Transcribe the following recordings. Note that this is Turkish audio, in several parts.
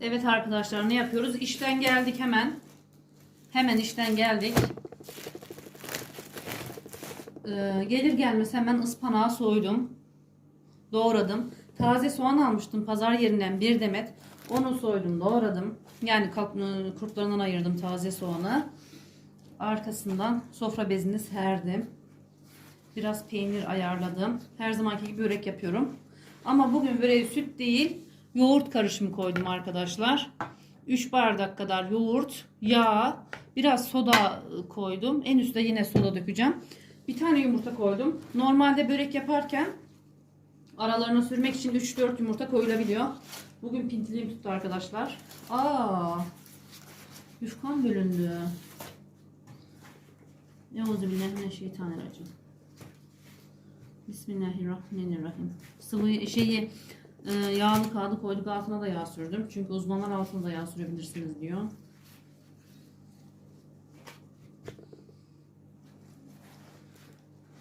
Evet arkadaşlar ne yapıyoruz? İşten geldik hemen. Hemen işten geldik. Ee, gelir gelmez hemen ıspanağı soydum. Doğradım. Taze soğan almıştım pazar yerinden bir demet. Onu soydum doğradım. Yani ıı, kurtlarından ayırdım taze soğanı. Arkasından sofra bezini serdim. Biraz peynir ayarladım. Her zamanki gibi börek yapıyorum. Ama bugün böreğe süt değil, yoğurt karışımı koydum arkadaşlar. 3 bardak kadar yoğurt, yağ, biraz soda koydum. En üstte yine soda dökeceğim. Bir tane yumurta koydum. Normalde börek yaparken aralarına sürmek için 3-4 yumurta koyulabiliyor. Bugün pintiliğim tuttu arkadaşlar. Aa! Yufkan bölündü. Euzubillahimineşşeytanirracim. Bismillahirrahmanirrahim. Sıvı şeyi e, yağlı kağıdı koyduk altına da yağ sürdüm. Çünkü uzmanlar altına da yağ sürebilirsiniz diyor.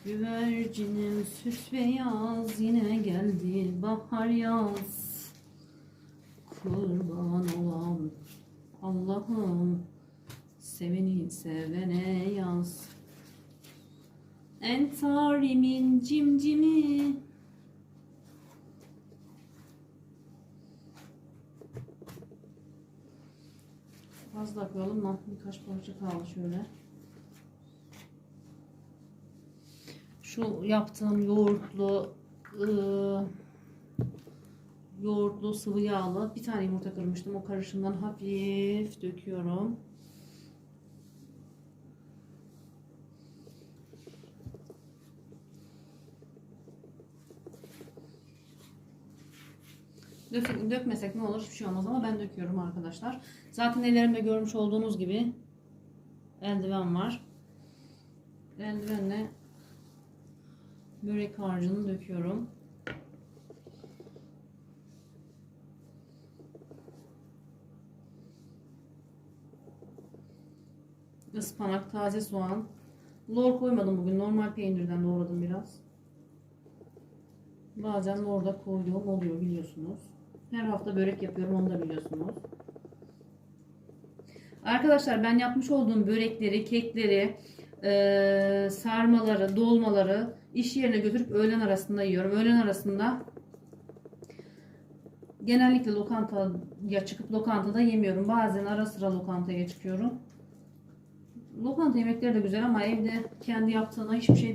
Güvercinim süs beyaz yine geldi bahar yaz. Kurban olan Allah'ım seveni sevene yaz. Entarimin cimcimi Fazla koyalım da birkaç parça kaldı şöyle. Şu yaptığım yoğurtlu ıı, yoğurtlu sıvı yağlı bir tane yumurta kırmıştım. O karışımdan hafif döküyorum. Dök, dökmesek ne olur hiçbir şey olmaz ama ben döküyorum arkadaşlar. Zaten ellerimde görmüş olduğunuz gibi eldiven var. Eldivenle börek harcını döküyorum. Ispanak, taze soğan. Lor koymadım bugün. Normal peynirden doğradım biraz. Bazen lor koyduğum oluyor biliyorsunuz. Her hafta börek yapıyorum onu da biliyorsunuz. Arkadaşlar ben yapmış olduğum börekleri, kekleri, eee, sarmaları, dolmaları iş yerine götürüp öğlen arasında yiyorum. Öğlen arasında genellikle lokantaya çıkıp lokantada yemiyorum. Bazen ara sıra lokantaya çıkıyorum. Lokanta yemekleri de güzel ama evde kendi yaptığına hiçbir şey